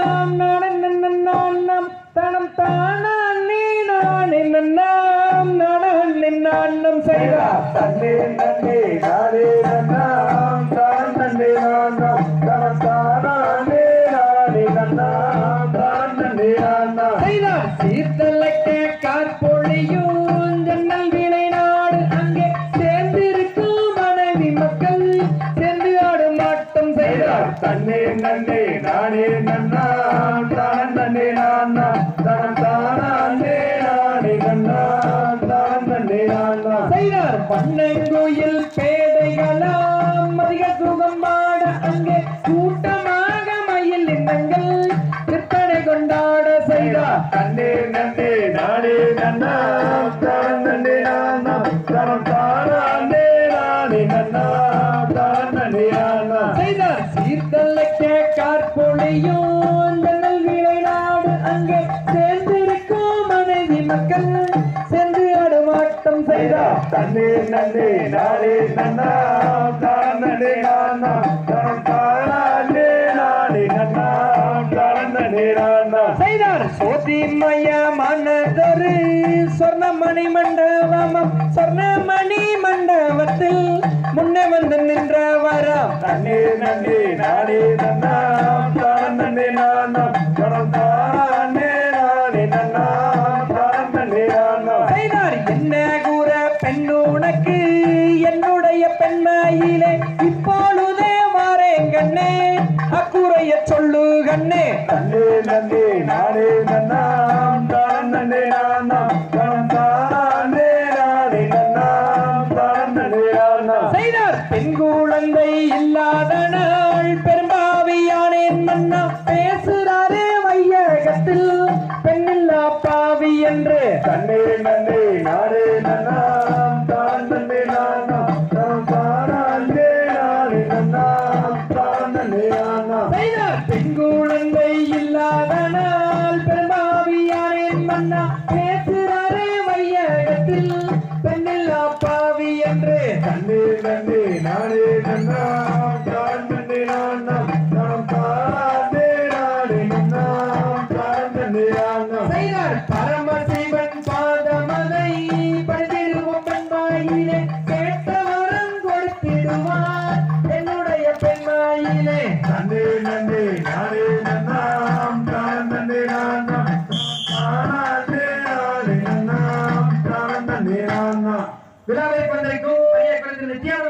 நன்னாம் நானே நன்னாம் தனம் தானே நானே நன்னாம் நானே செய்தார். தன்னே நன்னே நானே நன்னாம் தான் தனம் நானே நன்னாம் தான் செய்தார். தன்னே நன்னே நானே நன்னாம் தான் நன்னே நானாம் தனம் தானே நானே நன்னாம் தான் நன்னே. நானாம் செய்தார் பண்ணங்குயில் பேதைகளாம் அதிக சுகம் பாட அங்கே கூட்டமாக மயில் இனங்கள் விற்பனை கொண்டாட செய்தார். தன்னே நன்னே நானே நன்னாம் தான் நன்னே நானாம் தனம் தானே அங்கே சேர்ந்திருக்கும் மனைவி மக்கள் சென்று ஆடுமாட்டம் செய்தார் தன்னே நன்னே நானே நன்னாம் தான் நன்னே நானாம் தனம் தானே நானே நன்னாம் தான் நன்னே நானாம் செய்தார். சோதிமய மனதொரு சொர்ணமணி மண்டபம் சொர்ணமணி மண்டபத்தில் முன்னே வந்து நின்றவராம். நன்னே நன்னே நானே நன்னாம் பெண்மையிலே இப்பொழுதே வாரேன் கண்ணே. அக்குறைய சொல்லு கண்ணே. நன்னே நன்னே நானே நன்னே நானே நன்னே செய்தார். பெண் குழந்தை இல்லாத நாள் பெரும்பாவியானேன் மன்னா. பேசுறாரே வையகத்தில் பெண்ணில்லா பாவி என்று. தன்னே நன்னே நானே அண்ணா பேசுறாரே வையகத்தில் பெண்ணில்லா பாவி என்று. நன்னே நன்னே நானே நன்னாம் விழாவை கொண்டிருக்கும் பணியை கொடுத்து நித்தியானந்த